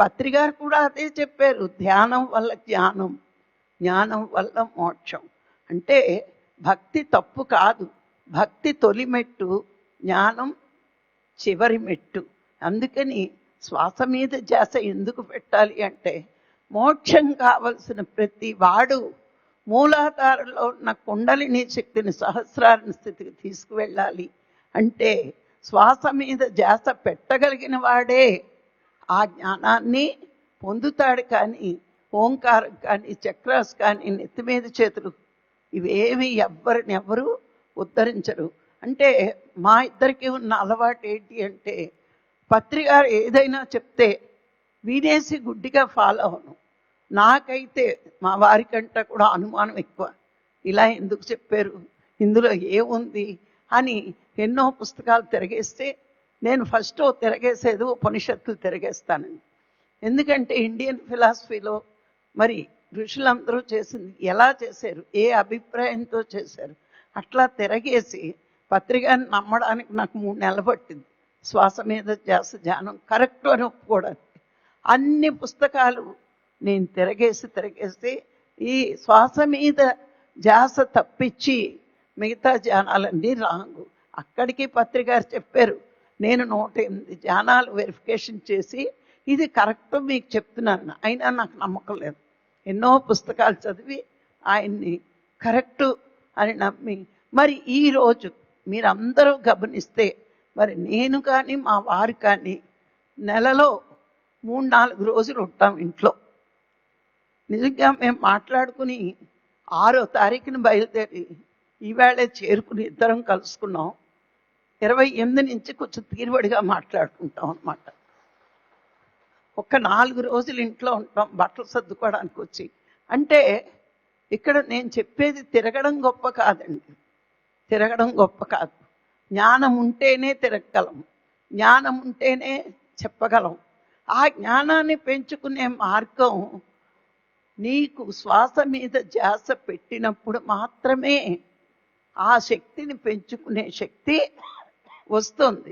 పత్రికారు కూడా అదే చెప్పారు ధ్యానం వల్ల జ్ఞానం జ్ఞానం వల్ల మోక్షం. అంటే భక్తి తప్పు కాదు భక్తి తొలి మెట్టు జ్ఞానం చివరి మెట్టు. అందుకని శ్వాస మీద జాస ఎందుకు పెట్టాలి అంటే మోక్షం కావలసిన ప్రతి వాడు మూలాధారంలో ఉన్న కుండలిని శక్తిని సహస్రారణ స్థితికి తీసుకువెళ్ళాలి. అంటే శ్వాస మీద జాస పెట్టగలిగిన వాడే ఆ జ్ఞానాన్ని పొందుతాడు కానీ ఓంకారం కానీ చక్రాస్ కానీ నెత్తి మీద చేతులు ఇవేమి ఎవ్వరిని ఎవరు ఉద్ధరించరు. అంటే మా ఇద్దరికి ఉన్న అలవాటు ఏంటి అంటే పత్రికారు ఏదైనా చెప్తే వినేసి గుడ్డిగా ఫాలో అవను నాకైతే మా వారికంటే కూడా అనుమానం ఎక్కువ. ఇలా ఎందుకు చెప్పారు? ఇందులో ఏముంది? అని ఎన్నో పుస్తకాలు తిరగేస్తే నేను ఫస్ట్ తిరగేసేది ఉపనిషత్తులు తిరగేస్తానండి ఎందుకంటే ఇండియన్ ఫిలాసఫీలో మరి ఋషులందరూ చేసింది ఎలా చేశారు? ఏ అభిప్రాయంతో చేశారు? అట్లా తిరగేసి పత్రికని నమ్మడానికి నాకు మూడు నెలలు పట్టింది. శ్వాస మీద ధ్యాస ధ్యానం కరెక్ట్ అని ఒప్పుకోవడానికి. అన్ని పుస్తకాలు నేను తిరగేసి తిరగేసి ఈ శ్వాస మీద ధ్యాస తప్పించి మిగతా ధ్యానాలన్నీ రాంగు. అక్కడికి పత్రికారు చెప్పారు నేను నూట ఎనిమిది జానాలు వెరిఫికేషన్ చేసి ఇది కరెక్ట్ మీకు చెప్తున్నాను. అయినా నాకు నమ్మకం లేదు. ఎన్నో పుస్తకాలు చదివి ఆయన్ని కరెక్టు అని నమ్మి మరి ఈరోజు మీరందరూ గమనిస్తే మరి నేను కానీ మా వారు కానీ నెలలో మూడు నాలుగు రోజులు ఉంటాం ఇంట్లో. నిజంగా మేము మాట్లాడుకుని ఆరో తారీఖుని బయలుదేరి ఈవేళ చేరుకుని ఇద్దరం కలుసుకున్నాం. ఇరవై ఎనిమిది నుంచి కొంచెం తీరుబడిగా మాట్లాడుకుంటాం అన్నమాట. ఒక నాలుగు రోజులు ఇంట్లో ఉంటాం బట్టలు సర్దుకోవడానికి వచ్చి. అంటే ఇక్కడ నేను చెప్పేది తిరగడం గొప్ప కాదండి. తిరగడం గొప్ప కాదు. జ్ఞానం ఉంటేనే తిరగగలం. జ్ఞానం ఉంటేనే చెప్పగలం. ఆ జ్ఞానాన్ని పెంచుకునే మార్గం నీకు శ్వాస మీద ధ్యాస పెట్టినప్పుడు మాత్రమే ఆ శక్తిని పెంచుకునే శక్తి వస్తుంది